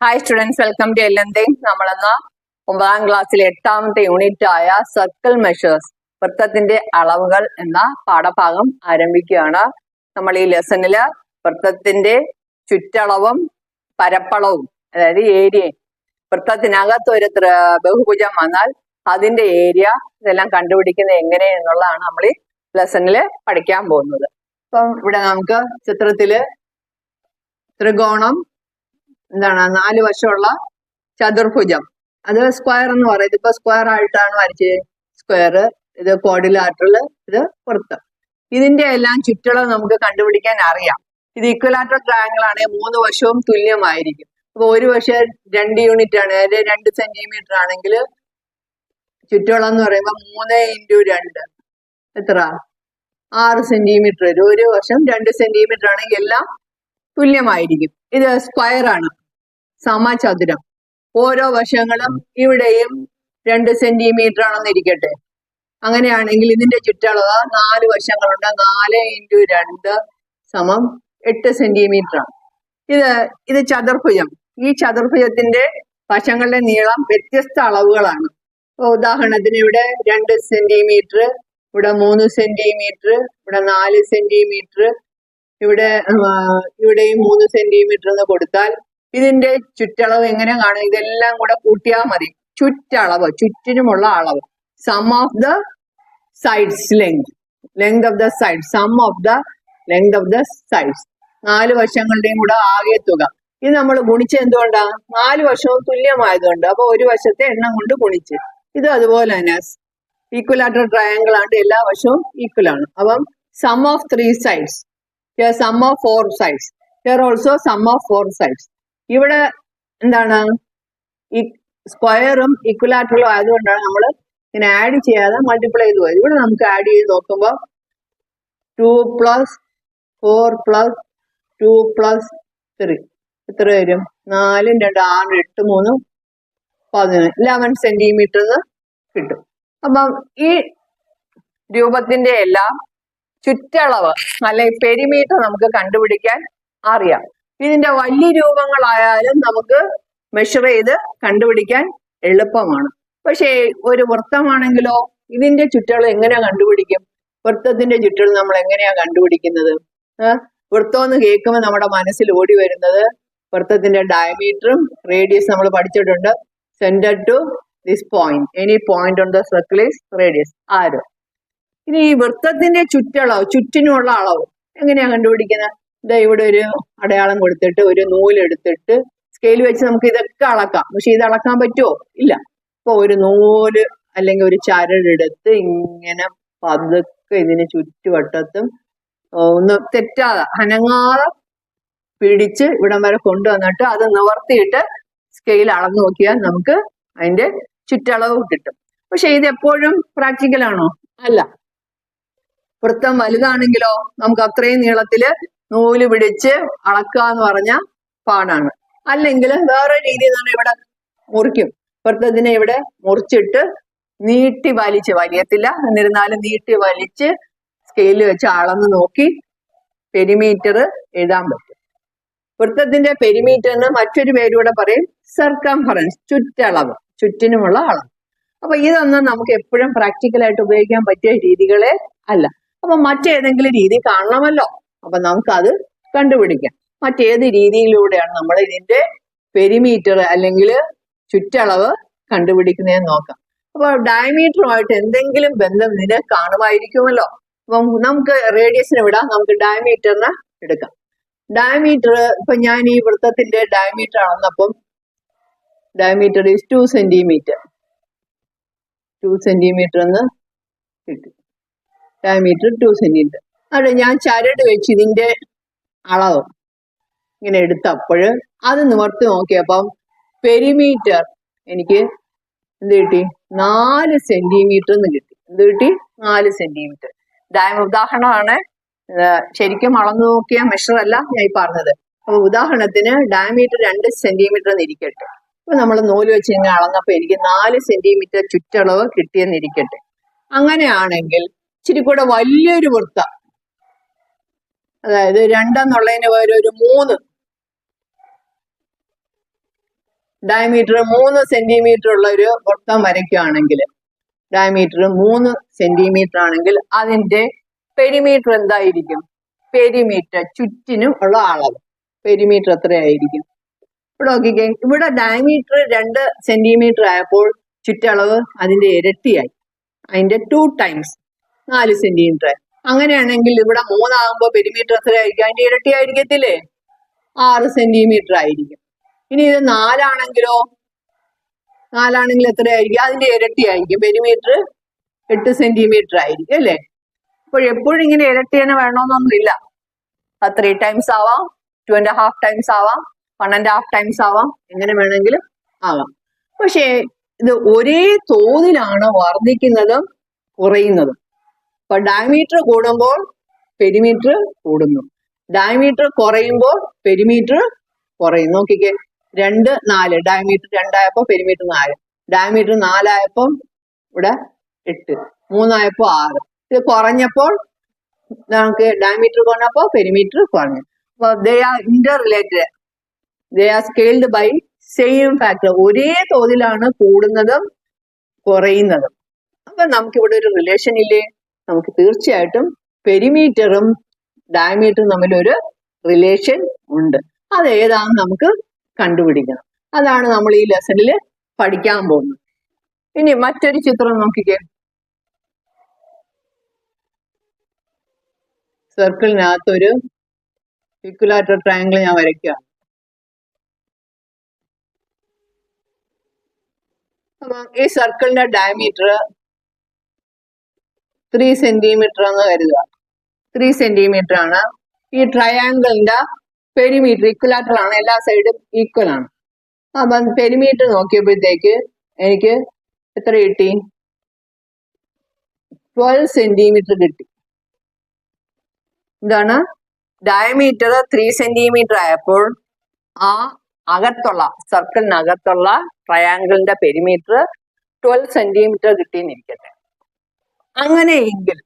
Hi students welcome to N നമ്മളെന്ന ഒമ്പതാം ക്ലാസ്സിലെ എട്ടാമത്തെ യൂണിറ്റ് ആയ സർക്കിൾ മെഷേഴ്സ് വൃത്തത്തിന്റെ അളവുകൾ എന്ന പാഠഭാഗം ആരംഭിക്കുകയാണ്. നമ്മൾ ഈ ലെസണിൽ വൃത്തത്തിന്റെ ചുറ്റളവും പരപ്പളവും അതായത് ഏരിയ വൃത്തത്തിനകത്ത് ഒരു ബഹുഭുജം വന്നാൽ അതിന്റെ ഏരിയ ഇതെല്ലാം കണ്ടുപിടിക്കുന്നത് എങ്ങനെ എന്നുള്ളതാണ് നമ്മൾ ഈ ലെസണിൽ പഠിക്കാൻ പോകുന്നത്. അപ്പം ഇവിടെ നമുക്ക് ചിത്രത്തിൽ ത്രികോണം എന്താണ് നാല് വശമുള്ള ചതുർഭുജം. അത് സ്ക്വയർ എന്ന് പറയും ഇതിപ്പോ സ്ക്വയർ ആയിട്ടാണ് വരച്ചത് സ്ക്വയർ ഇത് കോഡിലാറ്ററൽ ഇത് പുറത്ത് ഇതിന്റെ എല്ലാം ചുറ്റളവ് നമുക്ക് കണ്ടുപിടിക്കാൻ അറിയാം. ഇത് ഇക്വലാറ്ററൽ ട്രയാങ്കിൾ ആണെങ്കിൽ മൂന്ന് വശവും തുല്യമായിരിക്കും. അപ്പൊ ഒരു വശം രണ്ട് യൂണിറ്റ് ആണ്. അതായത് രണ്ട് സെന്റിമീറ്റർ ആണെങ്കിൽ ചുറ്റളവ് എന്ന് പറയുമ്പോൾ മൂന്ന് ഇന്റു രണ്ട്. എത്ര? ആറ് സെന്റിമീറ്റർ വരും. ഒരു വശം രണ്ട് സെന്റിമീറ്റർ ആണെങ്കിൽ എല്ലാം തുല്യമായിരിക്കും. ഇത് സ്ക്വയർ ആണ്. സമചതുരം ഓരോ വശങ്ങളും ഇവിടെയും രണ്ട് സെന്റിമീറ്റർ ആണെന്നിരിക്കട്ടെ അങ്ങനെയാണെങ്കിൽ ഇതിന്റെ ചുറ്റളവ് നാല് വശങ്ങളുണ്ട്. നാല് ഇന്റു രണ്ട് സമം എട്ട് സെന്റിമീറ്റർ ആണ്. ഇത് ഇത് ചതുർഭുജം. ഈ ചതുർഭുജത്തിന്റെ വശങ്ങളുടെ നീളം വ്യത്യസ്ത അളവുകളാണ്. ഉദാഹരണത്തിന് ഇവിടെ രണ്ട് സെന്റിമീറ്റർ ഇവിടെ മൂന്ന് സെന്റിമീറ്റർ ഇവിടെ നാല് സെന്റിമീറ്റർ ഇവിടെ ഇവിടെയും മൂന്ന് സെന്റിമീറ്റർ എന്ന് കൊടുത്താൽ ഇതിന്റെ ചുറ്റളവ് എങ്ങനെ കാണും? ഇതെല്ലാം കൂടെ കൂട്ടിയാൽ മതി. ചുറ്റളവ് ചുറ്റിനുമുള്ള അളവ്. Sum of the sides length length of the side sum of the length of the sides നാല് വശങ്ങളുടെയും കൂടെ ആകെ തുക. ഇത് നമ്മൾ ഗുണിച്ച് എന്തുകൊണ്ടാണ് നാല് വശവും തുല്യമായതുകൊണ്ട്. അപ്പൊ ഒരു വശത്തെ എണ്ണം കൊണ്ട് ഗുണിച്ച്. ഇത് അതുപോലെ തന്നെ. ഈക്വലാറ്റർ ട്രയാങ്കിൾ ആണ്. എല്ലാ വശവും ഈക്വൽ ആണ്. അപ്പം sum of three sides sum of four sides here also sum of four sides ഇവിടെ എന്താണ്? ഈ സ്ക്വയറും ഇക്വലാറ്ററലും ആയതുകൊണ്ടാണ് നമ്മൾ ഇങ്ങനെ ആഡ് ചെയ്യാതെ മൾട്ടിപ്ലൈ ചെയ്ത് പോയത്. ഇവിടെ നമുക്ക് ആഡ് ചെയ്ത് നോക്കുമ്പോൾ two plus four plus two plus three എത്ര വരും? നാലും രണ്ട് ആറ് എട്ട് മൂന്ന് പതിനൊന്ന്. ലെവൻ സെന്റിമീറ്റർ കിട്ടും. അപ്പം ഈ രൂപത്തിന്റെ എല്ലാം ചുറ്റളവ് അല്ലെങ്കിൽ പെരിമീറ്റർ നമുക്ക് കണ്ടുപിടിക്കാൻ അറിയാം. ഇതിന്റെ വലിയ രൂപങ്ങളായാലും നമുക്ക് മെഷർ ചെയ്ത് കണ്ടുപിടിക്കാൻ എളുപ്പമാണ്. പക്ഷേ ഒരു വൃത്തമാണെങ്കിലോ ഇതിന്റെ ചുറ്റളവ് എങ്ങനെ കണ്ടുപിടിക്കും? വൃത്തത്തിന്റെ ചുറ്റളവ് നമ്മൾ എങ്ങനെയാ കണ്ടുപിടിക്കുന്നത്? വൃത്തം എന്ന് കേൾക്കുമ്പോൾ നമ്മുടെ മനസ്സിൽ ഓടി വരുന്നത് വൃത്തത്തിന്റെ ഡയമീറ്ററും റേഡിയസ് നമ്മൾ പഠിച്ചിട്ടുണ്ട്. Centre to this point any point on the circle is radius ആരോ? ഇനി ഈ വൃത്തത്തിന്റെ ചുറ്റളവ് ചുറ്റിനുള്ള അളവ് എങ്ങനെയാ കണ്ടുപിടിക്കുന്നത്? ഇതാ ഇവിടെ ഒരു അടയാളം കൊടുത്തിട്ട് ഒരു നൂലെടുത്തിട്ട് സ്കെയിൽ വെച്ച് നമുക്ക് ഇതൊക്കെ അളക്കാം. പക്ഷെ ഇത് അളക്കാൻ പറ്റുമോ ഇല്ല. അപ്പൊ ഒരു നൂൽ അല്ലെങ്കിൽ ഒരു ചരടെടുത്ത് ഇങ്ങനെ പതുക്കെ ഇതിന് ചുറ്റുവട്ടത്തും ഒന്ന് തെറ്റാതെ അനങ്ങാതെ പിടിച്ച് ഇവിടം വരെ കൊണ്ടുവന്നിട്ട് അത് നിവർത്തിയിട്ട് സ്കെയിൽ അളന്നു നോക്കിയാൽ നമുക്ക് അതിന്റെ ചുറ്റളവ് കിട്ടും. പക്ഷെ ഇത് എപ്പോഴും പ്രാക്ടിക്കൽ ആണോ? അല്ല. വൃത്തം വലുതാണെങ്കിലോ നമുക്ക് അത്രയും നീളത്തിൽ നൂൽ പിടിച്ച് അളക്കുക എന്ന് പറഞ്ഞ പാടാണ്. അല്ലെങ്കിൽ വേറെ രീതി എന്ന് പറഞ്ഞാൽ ഇവിടെ മുറിക്കും. വൃത്തത്തിനെ ഇവിടെ മുറിച്ചിട്ട് നീട്ടി വലിച്ച് വലിയത്തില്ല എന്നിരുന്നാലും നീട്ടി വലിച്ച് സ്കെയിൽ വെച്ച് അളന്ന് നോക്കി പെരിമീറ്റർ എഴുതാൻ പറ്റും. വൃത്തത്തിന്റെ പെരിമീറ്ററിന് മറ്റൊരു പേരൂടെ പറയും സർക്കംഫറൻസ് ചുറ്റളവ് ചുറ്റിനുമുള്ള അളവ്. അപ്പൊ ഇതൊന്നും നമുക്ക് എപ്പോഴും പ്രാക്ടിക്കലായിട്ട് ഉപയോഗിക്കാൻ പറ്റിയ രീതികളെ അല്ല. അപ്പൊ മറ്റേതെങ്കിലും രീതി കാണണമല്ലോ. അപ്പൊ നമുക്കത് കണ്ടുപിടിക്കാം. മറ്റേത് രീതിയിലൂടെയാണ് നമ്മൾ ഇതിന്റെ പെരിമീറ്റർ അല്ലെങ്കിൽ ചുറ്റളവ് കണ്ടുപിടിക്കുന്നതെന്ന് നോക്കാം. അപ്പൊ ഡയമീറ്ററുമായിട്ട് എന്തെങ്കിലും ബന്ധം ഇതിന് കാണുമായിരിക്കുമല്ലോ. അപ്പം നമുക്ക് റേഡിയസിന് വിടാം. നമുക്ക് ഡയമീറ്ററിന് എടുക്കാം. ഡയമീറ്റർ ഇപ്പൊ ഞാൻ ഈ വൃത്തത്തിന്റെ diameter ആണെന്നപ്പം diameter is two centimetre two centimetre എന്ന് കിട്ടി. ഡയമീറ്റർ ടു സെന്റിമീറ്റർ അവിടെ ഞാൻ ചരട് വെച്ച് ഇതിന്റെ അളവ് ഇങ്ങനെ എടുത്തപ്പോൾ അത് നിവർത്തി നോക്കിയപ്പം പെരിമീറ്റർ എനിക്ക് എന്ത് കിട്ടി? നാല് സെന്റിമീറ്റർ എന്ന് കിട്ടി. എന്ത് കിട്ടി? നാല് സെന്റിമീറ്റർ ഡയമ ഉദാഹരണമാണ്. ശരിക്കും അളന്നു നോക്കിയ മെഷർ അല്ല ഞാൻ ഈ പറഞ്ഞത്. അപ്പൊ ഉദാഹരണത്തിന് ഡയമീറ്റർ രണ്ട് സെന്റിമീറ്റർ എന്ന് ഇരിക്കട്ടെ. അപ്പൊ നമ്മൾ നൂൽ വെച്ച് ഇങ്ങനെ അളന്നപ്പോ എനിക്ക് നാല് സെന്റിമീറ്റർ ചുറ്റളവ് കിട്ടിയെന്നിരിക്കട്ടെ അങ്ങനെയാണെങ്കിൽ ഇച്ചിരി കൂടെ വലിയൊരു വൃത്തം അതായത് രണ്ടെന്നുള്ളതിന് പകരം ഒരു മൂന്ന് ഡയമീറ്റർ മൂന്ന് സെന്റിമീറ്റർ ഉള്ള ഒരു വൃത്തം വരയ്ക്കുകയാണെങ്കിൽ ഡയമീറ്റർ മൂന്ന് സെന്റിമീറ്റർ ആണെങ്കിൽ അതിന്റെ പെരിമീറ്റർ എന്തായിരിക്കും? പെരിമീറ്റർ ചുറ്റിനും ഉള്ള അളവ്. പെരിമീറ്റർ എത്രയായിരിക്കും? ഇവിടെ നോക്കിക്കേ ഇവിടെ ഡയമീറ്റർ രണ്ട് സെന്റിമീറ്റർ ആയപ്പോൾ ചുറ്റളവ് അതിന്റെ ഇരട്ടിയായി. അതിന്റെ ടു ടൈംസ് നാല് സെന്റിമീറ്റർ ആയി. അങ്ങനെയാണെങ്കിൽ ഇവിടെ മൂന്നാകുമ്പോൾ പെരിമീറ്റർ എത്ര ആയിരിക്കും. അതിന്റെ ഇരട്ടി ആയിരിക്കത്തില്ലേ? ആറ് സെന്റിമീറ്റർ ആയിരിക്കും. ഇനി ഇത് നാലാണെങ്കിലോ? നാലാണെങ്കിൽ എത്രയായിരിക്കും? അതിന്റെ ഇരട്ടി ആയിരിക്കും. പെരിമീറ്റർ എട്ട് സെന്റിമീറ്റർ ആയിരിക്കും അല്ലേ? അപ്പോൾ എപ്പോഴും ഇങ്ങനെ ഇരട്ടി തന്നെ വേണമെന്നൊന്നുമില്ല ത്രീ ടൈംസ് ആവാം ടു ആൻഡ് ഹാഫ് ടൈംസ് ആവാം വൺ ആൻഡ് ഹാഫ് ടൈംസ് ആവാം എങ്ങനെ വേണമെങ്കിലും ആവാം. പക്ഷേ ഇത് ഒരേ തോതിലാണ് വർദ്ധിക്കുന്നതും കുറയുന്നതും. ഇപ്പൊ ഡയമീറ്റർ കൂടുമ്പോൾ പെരിമീറ്റർ കൂടുന്നു. ഡയമീറ്റർ കുറയുമ്പോൾ പെരിമീറ്റർ കുറയും നോക്കിക്കേ. രണ്ട് നാല്. ഡയമീറ്റർ രണ്ടായപ്പോ പെരിമീറ്റർ നാല്. ഡയമീറ്റർ നാലായപ്പോ ഇവിടെ എട്ട്. മൂന്നായപ്പോ ആറ്. ഇത് കുറഞ്ഞപ്പോൾ നമുക്ക് ഡയമീറ്റർ കുറഞ്ഞപ്പോ പെരിമീറ്റർ കുറഞ്ഞു. അപ്പൊ they are interrelated they scaled by same factor ഒരേ തോതിലാണ് കൂടുന്നതും കുറയുന്നതും. അപ്പൊ നമുക്കിവിടെ ഒരു റിലേഷൻ ഇല്ലേ? നമുക്ക് തീർച്ചയായിട്ടും പെരിമീറ്ററും ഡയമീറ്ററും തമ്മിൽ ഒരു റിലേഷൻ ഉണ്ട്. അത് ഏതാണെന്ന് നമുക്ക് കണ്ടുപിടിക്കണം. അതാണ് നമ്മൾ ഈ ലെസണിൽ പഠിക്കാൻ പോകുന്നത്. ഇനി മറ്റൊരു ചിത്രം നോക്കിക്കേ. സർക്കിളിനകത്തൊരു ഇക്വലാറ്റർ ട്രയാങ്കിൾ ഞാൻ വരയ്ക്കുകയാണ്. അപ്പം ഈ സർക്കിളിന്റെ ഡയമീറ്റർ ത്രീ സെന്റിമീറ്റർ എന്ന് കരുതുക. ത്രീ സെന്റിമീറ്റർ ആണ് ഈ ട്രയാങ്കിളിന്റെ പെരിമീറ്റർ ഇക്വലാറ്റർ ആണ്. എല്ലാ സൈഡും ഈക്വൽ ആണ്. അപ്പം പെരിമീറ്റർ നോക്കിയപ്പോഴത്തേക്ക് എനിക്ക് എത്ര കിട്ടി? ട്വൽവ് സെന്റിമീറ്റർ കിട്ടി. ഇതാണ് ഡയമീറ്റർ ത്രീ സെന്റിമീറ്റർ ആയപ്പോൾ ആ അകത്തുള്ള സർക്കിളിനകത്തുള്ള ട്രയാങ്കിളിന്റെ പെരിമീറ്റർ ട്വൽവ് സെന്റിമീറ്റർ കിട്ടിയെന്നിരിക്കട്ടെ. അങ്ങനെയെങ്കിൽ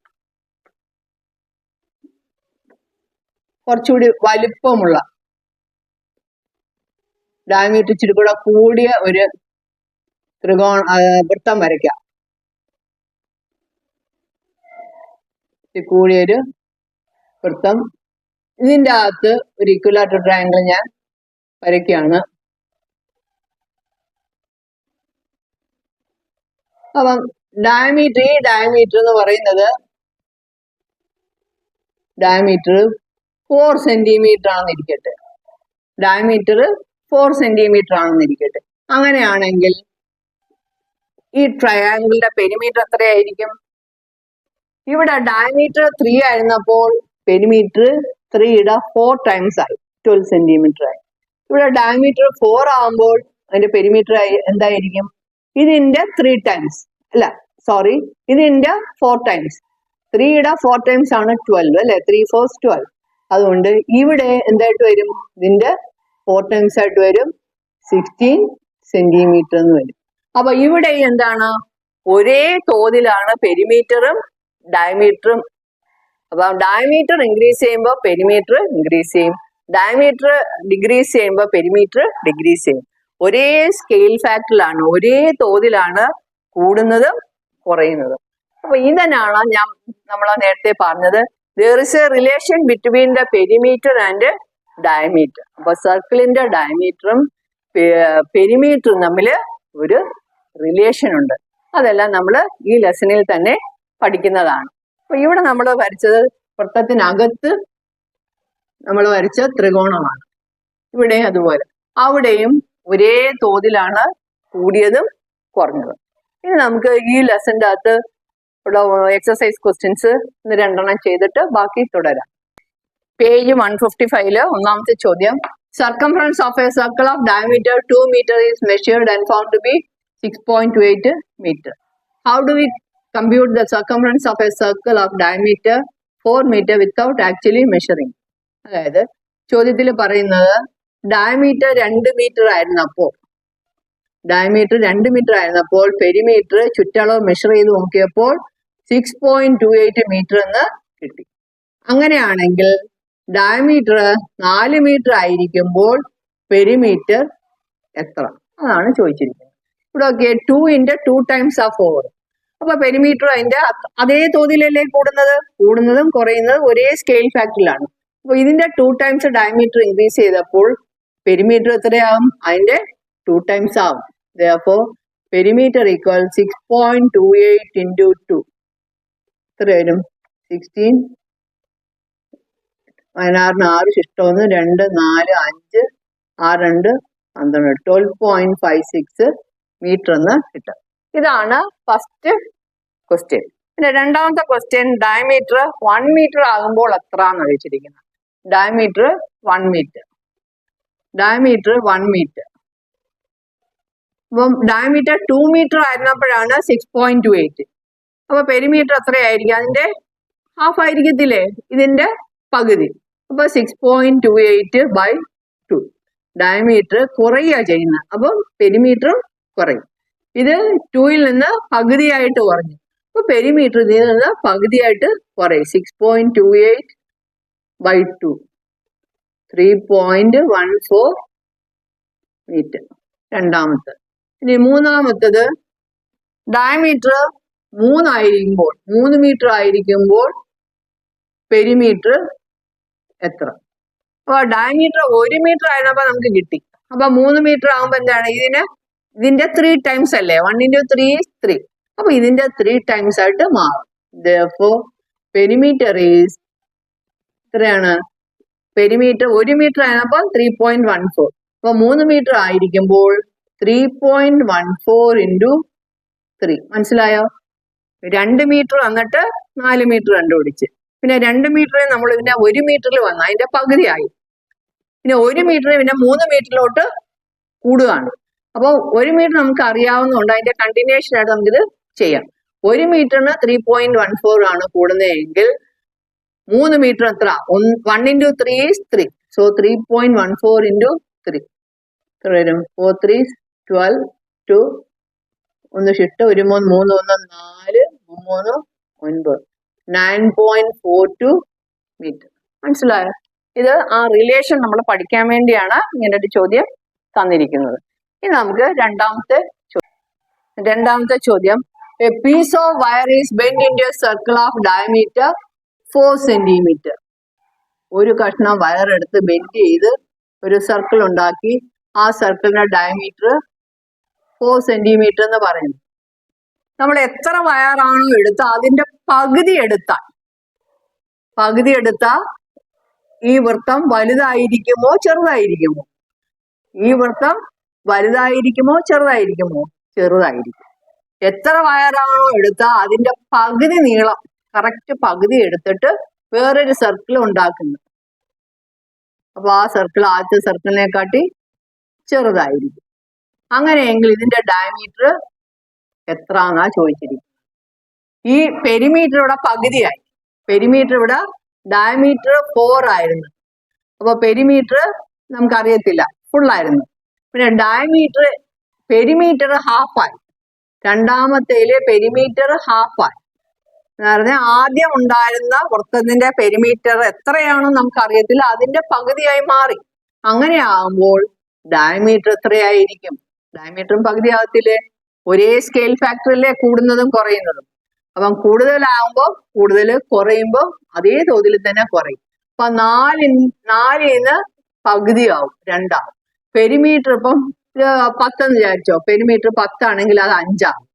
കുറച്ചുകൂടി വലിപ്പമുള്ള ഡയമീറ്റർ ഇച്ചിരി കൂടെ കൂടിയ ഒരു ത്രികോണ വൃത്തം വരയ്ക്കാം കൂടിയൊരു വൃത്തം. ഇതിന്റെ അകത്ത് ഒരു ഇക്വലാറ്റർ ട്രയാങ്കിൾ ഞാൻ വരയ്ക്കുകയാണ്. അപ്പം ഡയമീറ്റർ ഈ ഡയമീറ്റർ എന്ന് പറയുന്നത് ഡയമീറ്റർ ഫോർ സെന്റിമീറ്റർ ആണെന്നിരിക്കട്ടെ. ഡയമീറ്റർ ഫോർ സെന്റിമീറ്റർ ആണെന്നിരിക്കട്ടെ. അങ്ങനെയാണെങ്കിൽ ഈ ട്രയാങ്കിളിന്റെ പെരിമീറ്റർ എത്രയായിരിക്കും? ഇവിടെ ഡയമീറ്റർ ത്രീ ആയിരുന്നപ്പോൾ പെരിമീറ്റർ ത്രീയുടെ ഫോർ ടൈംസ് ആയി ട്വൽവ് സെന്റിമീറ്റർ ആയി. ഇവിടെ ഡയമീറ്റർ ഫോർ ആകുമ്പോൾ അതിന്റെ പെരിമീറ്റർ ആയി എന്തായിരിക്കും? ഇതിന്റെ ത്രീ ടൈംസ് അല്ല സോറി ഇതിന്റെ ഫോർ ടൈംസ് ത്രീയുടെ ഫോർ ടൈംസ് ആണ് ട്വൽവ് അല്ലെ? ത്രീ ഫോർസ് ട്വൽവ് അതുകൊണ്ട് ഇവിടെ എന്തായിട്ട് വരും? ഇതിന്റെ ഫോർ ടൈംസ് ആയിട്ട് വരും. സിക്സ്റ്റീൻ സെന്റിമീറ്റർ എന്ന് വരും. അപ്പൊ ഇവിടെ എന്താണ്? ഒരേ തോതിലാണ് പെരിമീറ്ററും ഡയമീറ്ററും അപ്പൊ ഡയമീറ്റർ ഇൻക്രീസ് ചെയ്യുമ്പോൾ പെരിമീറ്റർ ഇൻക്രീസ് ചെയ്യും. ഡയമീറ്റർ ഡിഗ്രീസ് ചെയ്യുമ്പോൾ പെരിമീറ്റർ ഡിഗ്രീസ് ചെയ്യും. ഒരേ സ്കെയിൽ ഫാക്ടറിലാണ് ഒരേ തോതിലാണ് കൂടുന്നതും കുറയുന്നതും. അപ്പൊ ഇതന്നെയാണ് ഞാൻ നമ്മൾ നേരത്തെ പറഞ്ഞത്. There is a relation between the perimeter and diameter അപ്പൊ സർക്കിളിന്റെ ഡയമീറ്ററും പെരിമീറ്ററും തമ്മിൽ ഒരു റിലേഷൻ ഉണ്ട്. അതെല്ലാം നമ്മൾ ഈ ലെസണിൽ തന്നെ പഠിക്കുന്നതാണ്. അപ്പൊ ഇവിടെ നമ്മൾ വരച്ചത് വൃത്തത്തിനകത്ത് നമ്മൾ വരച്ച ത്രികോണമാണ്. ഇവിടെ അതുപോലെ. അവിടെയും ഒരേ തോതിലാണ് കൂടിയതും കുറഞ്ഞതും. ഇനി നമുക്ക് ഈ ലെസന്റെ അകത്ത് ഉള്ള എക്സസൈസ് ക്വസ്റ്റ്യൻസ് ഇന്ന് രണ്ടെണ്ണം ചെയ്തിട്ട് ബാക്കി തുടരാം. പേജ് വൺ ഫിഫ്റ്റി ഫൈവിൽ ഒന്നാമത്തെ ചോദ്യം. Circumference of a circle of diameter two metre is measured and found to be six point two eight metre how do we compute the circumference of a circle of diameter four metre without actually measuring അതായത് ചോദ്യത്തിൽ പറയുന്നത് diameter രണ്ട് metre ആയിരുന്നപ്പോൾ diameter രണ്ട് metre ആയിരുന്നപ്പോൾ perimeter ചുറ്റളവ് measure ചെയ്ത് നോക്കിയപ്പോൾ six point two eight metre എന്ന് കിട്ടി. അങ്ങനെയാണെങ്കിൽ ഡയമീറ്റർ നാല് മീറ്റർ ആയിരിക്കുമ്പോൾ പെരിമീറ്റർ എത്ര? അതാണ് ചോദിച്ചിരിക്കുന്നത്. ഇവിടെ okay two into two times ആ ഫോർ അപ്പൊ പെരിമീറ്റർ അതിന്റെ അത്- തോതിലല്ലേ കൂടുന്നത്? കൂടുന്നതും കുറയുന്നതും ഒരേ സ്കെയിൽ ഫാക്ടറിലാണ് അപ്പൊ ഇതിന്റെ ടു ടൈംസ് ഡയമീറ്റർ ഇൻക്രീസ് ചെയ്തപ്പോൾ പെരിമീറ്റർ എത്രയാവും? അതിന്റെ ടു ടൈംസ് ആവും. Six point two eight into two എത്ര വരും സിക്സ്റ്റീൻ പതിനാറിന് ആറ് ശിഷ്ടമൊന്ന് രണ്ട് നാല് അഞ്ച് ആറ് രണ്ട് പന്ത്രണ്ട്. Twelve point five six metre എന്ന് കിട്ടും. ഇതാണ് ഫസ്റ്റ് ക്വസ്റ്റ്യൻ പിന്നെ രണ്ടാമത്തെ ക്വസ്റ്റ്യൻ ഡയമീറ്റർ വൺ മീറ്റർ ആകുമ്പോൾ എത്ര എന്ന് വെച്ചിരിക്കുന്നത് diameter one metre diameter one metre അപ്പം ഡയമീറ്റർ ടു മീറ്റർ ആയിരുന്നപ്പോഴാണ് സിക്സ് പോയിന്റ് ടു എയ്റ്റ് അപ്പൊ പെരിമീറ്റർ എത്രയായിരിക്കും അതിന്റെ ഹാഫ് ആയിരിക്കത്തില്ലേ? ഇതിന്റെ പകുതി. അപ്പൊ six point two eight by two diameter കുറയുക ചെയ്യുന്നത്. അപ്പം പെരിമീറ്ററും കുറയും. ഇത് ടൂയിൽ നിന്ന് പകുതിയായിട്ട് കുറഞ്ഞു. അപ്പൊ പെരിമീറ്റർ ഇതിൽ നിന്ന് പകുതിയായിട്ട് കുറയും. Six point two eight by two three point one four metre രണ്ടാമത്തെ. ഇനി മൂന്നാമത്തത് ഡയമീറ്റർ മൂന്നായിരിക്കുമ്പോൾ മൂന്ന് മീറ്റർ ആയിരിക്കുമ്പോൾ പെരിമീറ്റർ എത്ര? അപ്പൊ ഡയമീറ്റർ ഒരു മീറ്റർ ആയിരുന്നപ്പോ നമുക്ക് കിട്ടി. അപ്പൊ മൂന്ന് മീറ്റർ ആകുമ്പോ എന്താണ്? ഇതിന് ഇതിന്റെ ത്രീ ടൈംസ് അല്ലേ? വൺ ഇന്റു ത്രീ ത്രീ അപ്പൊ ഇതിന്റെ ത്രീ ടൈംസ് ആയിട്ട് മാറും. പെരിമീറ്റർ ഈസ് എത്രയാണ്? പെരിമീറ്റർ ഒരു മീറ്റർ ആയിരുന്നപ്പോ ത്രീ പോയിന്റ് വൺ ഫോർ അപ്പൊ മൂന്ന് മീറ്റർ ആയിരിക്കുമ്പോൾ three point one four into three മനസ്സിലായോ? രണ്ട് മീറ്റർ വന്നിട്ട് നാല് മീറ്റർ കണ്ടുപിടിച്ച്. പിന്നെ രണ്ട് മീറ്ററിൽ നമ്മൾ ഇതിന്റെ ഒരു മീറ്ററിൽ വന്നു. അതിന്റെ പകുതിയായി. പിന്നെ ഒരു മീറ്ററിൽ പിന്നെ മൂന്ന് മീറ്ററിലോട്ട് കൂടുകയാണ്. അപ്പോൾ ഒരു മീറ്റർ നമുക്ക് അറിയാവുന്നതുകൊണ്ട് അതിന്റെ കണ്ടിന്യൂഷൻ ആയിട്ട് നമുക്കിത് ചെയ്യാം. ഒരു മീറ്ററിന് ത്രീ പോയിന്റ് വൺ ഫോർ ആണ് കൂടുന്നതെങ്കിൽ മൂന്ന് മീറ്റർ എത്ര? One into three three so three point one four into three എത്ര വരും? ഫോർ ത്രീ ട്വൽവ് ടു ഒന്ന് ഷിട്ട് ഒരു മൂന്ന് മൂന്ന് ഒന്ന് നാല് മൂന്ന് ഒൻപത്. Nine point four two metre മനസ്സിലായോ? ഇത് ആ റിലേഷൻ നമ്മൾ പഠിക്കാൻ വേണ്ടിയാണ് ഇങ്ങനെ ഒരു ചോദ്യം തന്നിരിക്കുന്നത്. ഇനി നമുക്ക് രണ്ടാമത്തെ ചോദ്യം രണ്ടാമത്തെ ചോദ്യം. A piece of wire is bend in circle of diameter four centimetre ഒരു കഷ്ണം വയർ എടുത്ത് ബെൻഡ് ചെയ്ത് ഒരു സർക്കിൾ ഉണ്ടാക്കി ആ സർക്കിളിന്റെ ഡയമീറ്റർ ഫോർ സെന്റിമീറ്റർ എന്ന് പറയുന്നത് നമ്മൾ എത്ര വയറാണോ എടുത്ത അതിന്റെ പകുതി എടുത്താൽ പകുതി എടുത്ത ഈ വൃത്തം വലുതായിരിക്കുമോ ചെറുതായിരിക്കുമോ? ഈ വൃത്തം വലുതായിരിക്കുമോ ചെറുതായിരിക്കുമോ? ചെറുതായിരിക്കും. എത്ര വയറാണോ എടുത്ത അതിന്റെ പകുതി നീളം കറക്റ്റ് പകുതി എടുത്തിട്ട് വേറൊരു സർക്കിൾ ഉണ്ടാക്കുന്നു. അപ്പൊ ആ സർക്കിൾ ആദ്യത്തെ സർക്കിളിനെ കാട്ടി ചെറുതായിരിക്കും. അങ്ങനെയെങ്കിൽ ഇതിന്റെ ഡയമീറ്റർ എത്ര എന്നാ ചോദിച്ചിരിക്കുന്നത്. ഈ പെരിമീറ്റർ ഇവിടെ പകുതിയായി. പെരിമീറ്റർ ഇവിടെ ഡയമീറ്റർ ഫോർ ആയിരുന്നു. അപ്പൊ പെരിമീറ്റർ നമുക്കറിയത്തില്ല. ഫുള്ളായിരുന്നു പിന്നെ ഡയമീറ്റർ പെരിമീറ്റർ ഹാഫായി രണ്ടാമത്തേൽ പെരിമീറ്റർ ഹാഫായി എന്ന് പറഞ്ഞാൽ ആദ്യം ഉണ്ടായിരുന്ന വൃത്തത്തിന്റെ പെരിമീറ്റർ എത്രയാണോ നമുക്ക് അറിയത്തില്ല അതിന്റെ പകുതിയായി മാറി. അങ്ങനെ ആകുമ്പോൾ ഡയമീറ്റർ എത്രയായിരിക്കും? ഡയമീറ്ററും പകുതി ആകത്തില്ലേ ഒരേ സ്കെയിൽ ഫാക്ടറിലെ കൂടുന്നതും കുറയുന്നതും. അപ്പം കൂടുതലാകുമ്പോൾ കൂടുതൽ കുറയുമ്പോൾ അതേ തോതിൽ തന്നെ കുറയും. അപ്പൊ നാല് നാലിന്ന് പകുതിയാവും രണ്ടാവും. പെരിമീറ്റർ ഇപ്പം പത്തെന്ന് വിചാരിച്ചോ? പെരിമീറ്റർ പത്താണെങ്കിൽ അത് അഞ്ചാവും.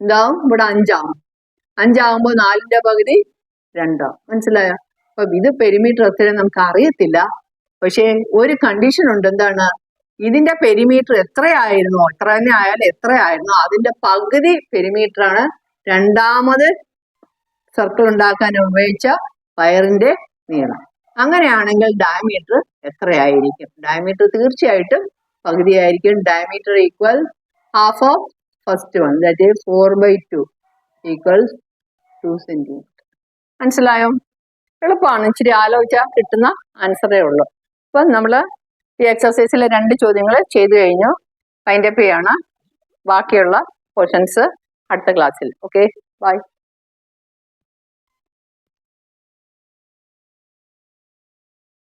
എന്താവും? ഇവിടെ അഞ്ചാവും. അഞ്ചാവുമ്പോൾ നാലിന്റെ പകുതി രണ്ടാവും. മനസ്സിലായോ? അപ്പൊ ഇത് പെരിമീറ്റർ അത്രയും നമുക്ക് അറിയത്തില്ല. പക്ഷേ ഒരു കണ്ടീഷൻ ഉണ്ട്. എന്താണ്? ഇതിന്റെ പെരിമീറ്റർ എത്രയായിരുന്നു? എത്ര തന്നെ ആയാലും എത്രയായിരുന്നു? അതിന്റെ പകുതി പെരിമീറ്റർ ആണ് രണ്ടാമത് സർക്കിൾ ഉണ്ടാക്കാൻ ഉപയോഗിച്ച വയറിന്റെ നീളം. അങ്ങനെയാണെങ്കിൽ ഡയമീറ്റർ എത്രയായിരിക്കും? ഡയമീറ്റർ തീർച്ചയായിട്ടും പകുതിയായിരിക്കും. Diameter equal half of first one that is four by two equals two centimetre മനസ്സിലായോ? എളുപ്പമാണ് ഇച്ചിരി ആലോചിച്ചാൽ കിട്ടുന്ന ആൻസറേ ഉള്ളൂ. അപ്പൊ നമ്മൾ ഈ എക്സസൈസിലെ രണ്ട് ചോദ്യങ്ങൾ ചെയ്തു കഴിഞ്ഞു. ഫൈൻഡപ്പ് ചെയ്യാണ്. ബാക്കിയുള്ള ക്വസ്റ്റൻസ് അടുത്ത ക്ലാസ്സിൽ ഓക്കെ ബൈ